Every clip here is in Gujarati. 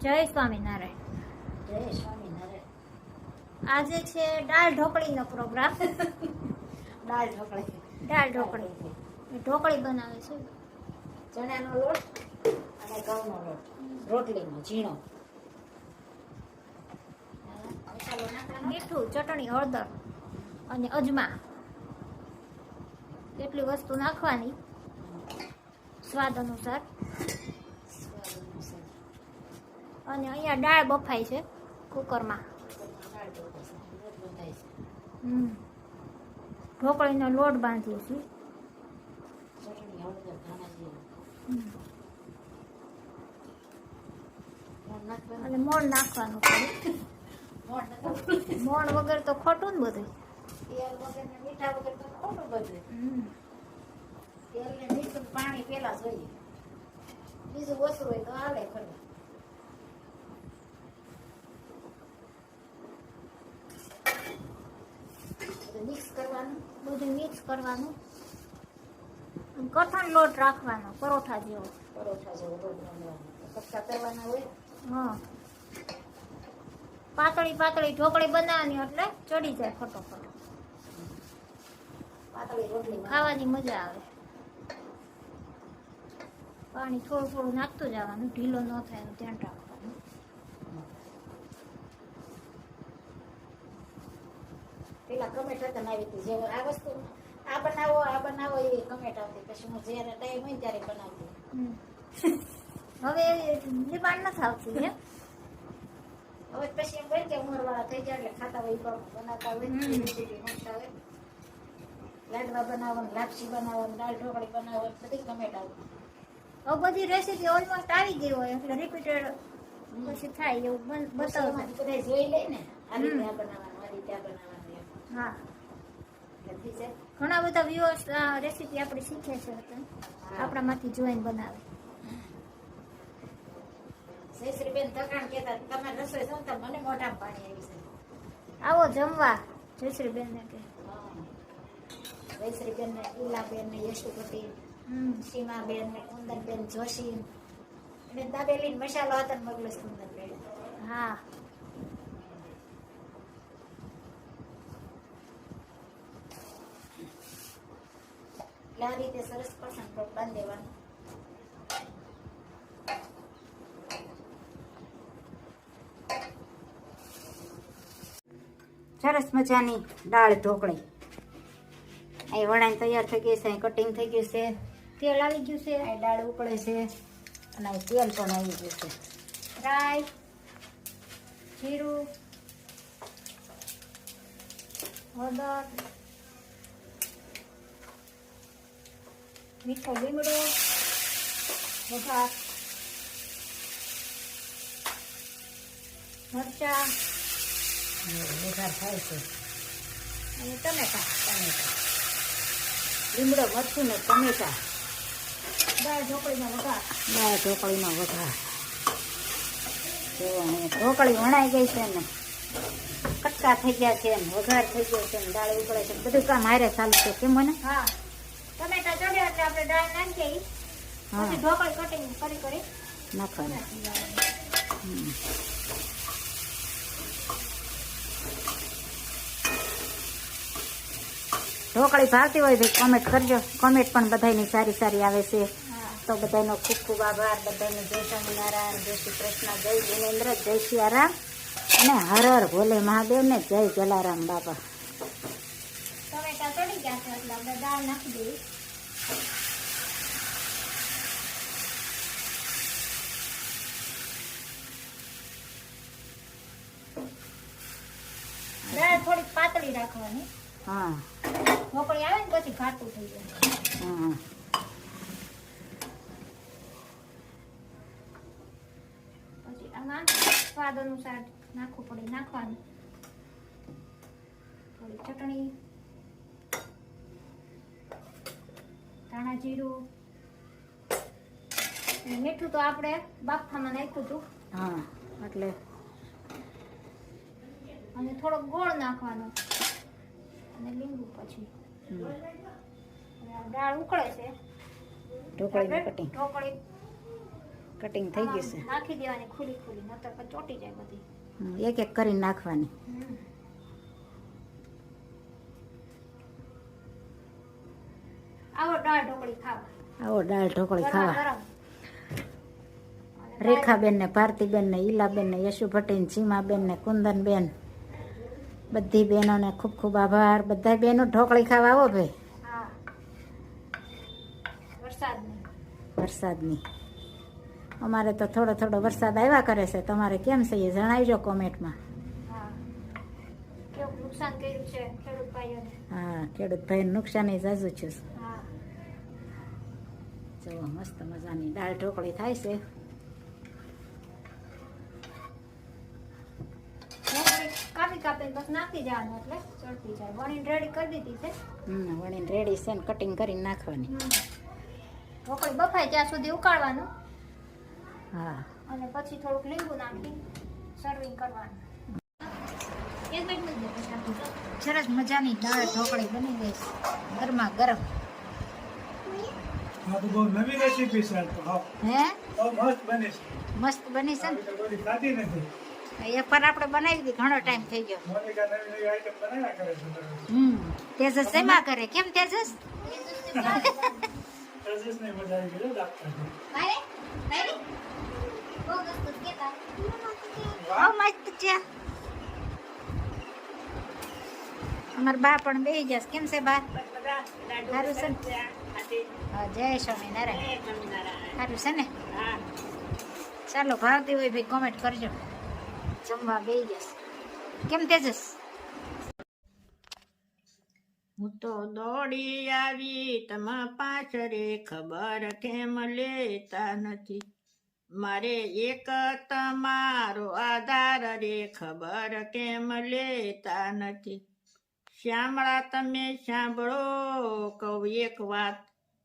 જય સ્વામિનારાયણ. જય સ્વામિનારાયણ. આજે છે દાળ ઢોકળીનો પ્રોગ્રામ. દાળ ઢોકળી. દાળ ઢોકળી. ઢોકળી બનાવે છે. ચણાનો લોટ અને ઘઉંનો લોટ. રોટલીનો ઝીણો. મીઠું ચટણી હળદર અને અજમા. કેટલી વસ્તુ નાખવાની? સ્વાદ અનુસાર સ્વાદ અનુસાર. અને અહીંયા દાળ બફાય છે કુકરમાં. ઢોકળીનો લોટ બાંધીએ છીએ. અને મોણ નાખવાનું પડે. મોણ વગર તો ખોટું ને બધું. તેલ મીઠા વગર તો ખોટું બધું. તેલ ને મીઠું પાણી પેલા જોઈએ. બીજું ઓછું હોય તો હાલે ખરું બધું મિક્સ કરવાનું બધું મિક્સ કરવાનું? કઠણ લોટ રાખવાનો પરોઠા જેવો. પરોઠા જેવો લોટ બાંધવાનો કરવાના હોય? હા. પાતળી પાતળી ઢોકળી બનાવવાની એટલે ચડી જાય ફટોફટ. ખાવાની મજા આવે. પાણી થોડું થોડું નાખતું જવાનું ઢીલો ન થાય એનું ધ્યાન રાખવાનું. પેલા ગમે હતા ને આવી હતી આ વસ્તુ? આ બનાવો આ બનાવો એ કમેન્ટ આવતી. પછી હું જ્યારે ટાઈમ હોય ત્યારે બનાવતી. હવે ડિમાન્ડ નથી આવતી હે? હવે પછી એમ હોય કે ઉંમરવાળા થઈ જાય એટલે ખાતા હોય બનાવતા હોય. લાડવા બનાવવાનું લાપસી બનાવવાનું દાળ ઢોકળી બનાવવાનું બધી કમેન્ટ આવતી. હવે બધી રેસીપી ઓલમોસ્ટ આવી ગઈ હોય એટલે રિપીટેડ પછી થાય એવું બતાવો બધા જોઈ લે ને આ રીતે. આ બનાવવાનું આ રીતે આ બનાવવાનું હા. થઈ જાય ઘણા બધા વ્યુઅર્સ રેસીપી આપણે શીખે છે. આપણામાંથી જોઈને બનાવે. જયશ્રીબેન તકાણ કહેતા તમે રસોઈ જમતા મને મોઢામાં પાણી આવી છે આવો જમવા જયશ્રીબેન ને કે. જયશ્રીબેન ને ઉલાબેન ને યશુપતિ હમ. સીમાબેન ને કુંદનબેન જોશી. અને દાબેલી મસાલો હતા ને મગલસ કુંદનબેન હા. એટલે આ રીતે સરસ પસંદ બાંધી દેવાનું. સરસ મજાની દાળ ઢોકળી. અહીં વણાઈ તૈયાર થઈ ગઈ છે, અહીં કટિંગ થઈ ગયું છે. તેલ આવી ગયું છે. અહીં દાળ ઉકળે છે અને અહીં તેલ પણ આવી ગયું છે. રાઈ, જીરું, હળદર મીઠો લીમડો વઘાર મરચા વઘાર થાય છે અને ટમેટા ટમેટા લીમડો મરચું ને ટમેટા દાળ ઢોકળીમાં વઘાર દાળ ઢોકળીમાં વઘાર ઢોકળી વણાઈ ગઈ છે ને કટકા થઈ ગયા છે વઘાર થઈ ગયો છે દાળ ઉકળે છે બધું કામ હારે ચાલુ છે કેમ મને હા ટમેટા ચડ્યા એટલે આપણે દાળ નાખી દઈ પછી ઢોકળી કટિંગ કરી કરી. નાખવાનું. ઢોકળી ભાવતી હોય ભાઈ કોમેન્ટ કરજો. કોમેન્ટ પણ બધાની સારી સારી આવે છે. તો બધાનો ખૂબ ખૂબ આભાર. બધાને જય સ્વામિનારાયણ જય શ્રી કૃષ્ણ જય જિનેન્દ્ર જય સિયારામ અને હર હર ભોલે મહાદેવને જય જલારામ બાપા ટમેટા ચડી ગયા છે એટલે આપણે દાળ નાખી દઈએ દાળ થોડીક પાતળી રાખવાની હા ઢોકળી આવે ને પછી ઘાટું થઈ જાય હા પછી આમાં સ્વાદ અનુસાર નાખવું પડે નાખવાનું થોડી ચટણી ધાણા જીરું. મીઠું તો આપણે બાફામાં નાખ્યું હતું. હા એટલે અને થોડોક ગોળ નાખવાનો. અને લીંબુ પછી. દાળ ઉકળે છે. ઢોકળી કટિંગ ઢોકળી કટિંગ થઈ ગયું છે નાખી દેવાની ખુલી ખુલી નતર ચોટી જાય બધી. એક એક કરીને નાખવાની. આવો દાળ ઢોકળી ખાવા આવો દાળ ઢોકળી ખાવા. રેખાબેન ને ભારતીબેન ને ઈલાબેન ને યશુ ભટ્ટી ને સીમાબેન ને કુંદનબેન. બધી બહેનોને ખૂબ ખૂબ આભાર. બધા બહેનો ઢોકળી ખાવા આવો ભાઈ. વરસાદની. અમારે તો થોડો થોડો વરસાદ આવ્યા કરે છે. તમારે કેમ છે એ જણાવજો કોમેન્ટમાં. હા. ખેડૂત ભાઈને નુકસાની જાજુ છે. જો મસ્ત મજાની દાળ ઢોકળી થાય છે. કાપી કાપીને બસ નાખી જવાનું એટલે ચડતી જાય. વણીને રેડી કરી દીધી છે. હમ વણીને રેડી છે ને કટિંગ કરીને નાખવાની. ઢોકળી બફાય ત્યાં સુધી ઉકાળવાનું. હા. અને પછી થોડુંક લીંબુ નાખી સર્વિંગ કરવાનું. સરસ મજાની દાળ ઢોકળી બની ગઈ ગરમા ગરમ. આ તો બહુ નવી રેસીપી છે તો હા. હે? મસ્ત બને છે. મસ્ત બની છે આવી તો ખાધી નથી. એક વાર આપણે બનાવી દીધી ઘણો ટાઈમ થઈ ગયો. મોનિકા નવી નવી આઈટમ બનાવ્યા કરે છે હમ તેજસ શેમાં કરે. કેમ તેજસ? રજેશને મજા આવી ગઈ હો દાખલા ભાઈ, ભાઈ, બહુ મસ્ત કેતા. બહુ મસ્ત છે. અમાર બા પણ બેહી જશે કેમ છે બા? સારું છે જય સ્વામિનારાયણ સારું છે ને? ચાલો ભાવતી હોય ભાઈ કોમેન્ટ કરજો. જમવા બેહી જશે કેમ તેજસ? હું તો દોડી આવી તમે પાછરે ખબર કેમ લેતા નથી. મારે એક તમારો આધાર રે ખબર કેમ લેતા નથી. શ્યામળા તમે સાંભળો કહું એક વાત.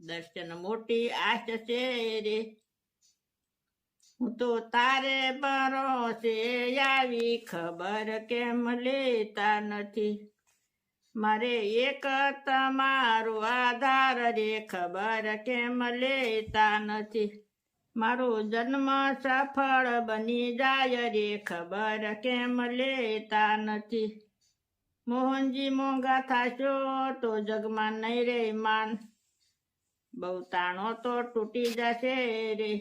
દર્શન મોટી આશ છે રે. હું તો તારે ભરોસે આવી ખબર કેમ લેતા નથી? મારે એક તમારો આધાર રે, ખબર કેમ લેતા નથી? મારો જન્મ સફળ બની જાય રે, ખબર કેમ લેતા નથી? મોહનજી મોંઘા થાશો તો જગમાં નહીં રે માન. બહુ તાણો તો તૂટી જશે રે.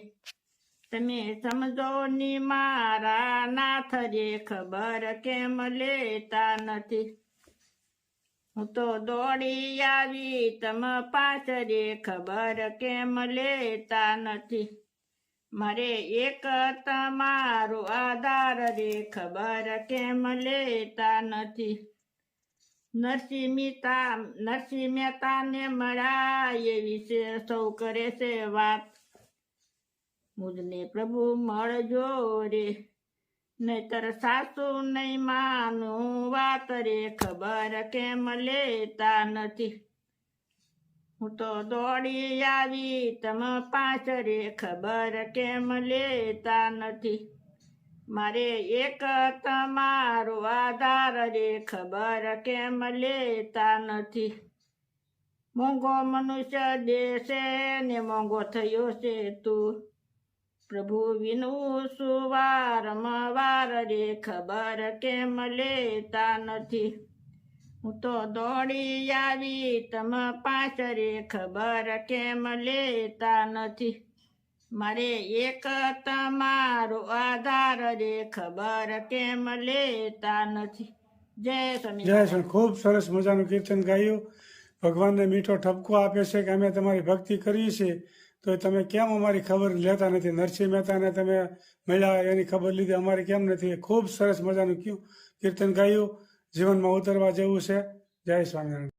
તમે સમજો ની મારા નાથ રે ખબર કેમ લેતા નથી. હું તો દોડી આવી, તમ પાછરે ખબર કેમ લેતા નથી. મારે એક તમારો આધાર રે ખબર કેમ લેતા નથી. નરસિંહ મહેતા નરસિંહ મહેતાને મળ્યા એ વિશે સૌ કરે છે વાત. મુજને પ્રભુ મળજો રે, નહીતર સાસુ નહીં માનું વાત રે, ખબર કેમ લેતા નથી. હું તો દોડી આવી તમ પાછ રે, ખબર કેમ લેતા નથી. મારે એક તમારો આધાર રે ખબર કેમ લેતા નથી. મોંઘો મનુષ્ય દેશે ને મોંઘો થયો છે તું પ્રભુ વિનું સુવારમાં વાર રે ખબર કેમ લેતા નથી. હું તો દોડી આવી, તમે પાછરે ખબર કેમ લેતા નથી. મારે એક તમારો આધાર રે ખબર કેમ લેતા નથી? જય સ્વામી જય સ્વામી ખૂબ સરસ મજાનું કીર્તન ગાયું. ભગવાનને મીઠો ઠપકો આપે છે કે અમે તમારી ભક્તિ કરી છે તો તમે કેમ અમારી ખબર લેતા નથી? નરસિંહ મહેતાને તમે મળ્યા એની ખબર લીધી અમારી કેમ નથી? ખૂબ સરસ મજાનું કયું કીર્તન ગાયું. જીવનમાં ઉતરવા જેવું છે. જય સ્વામિનારાયણ.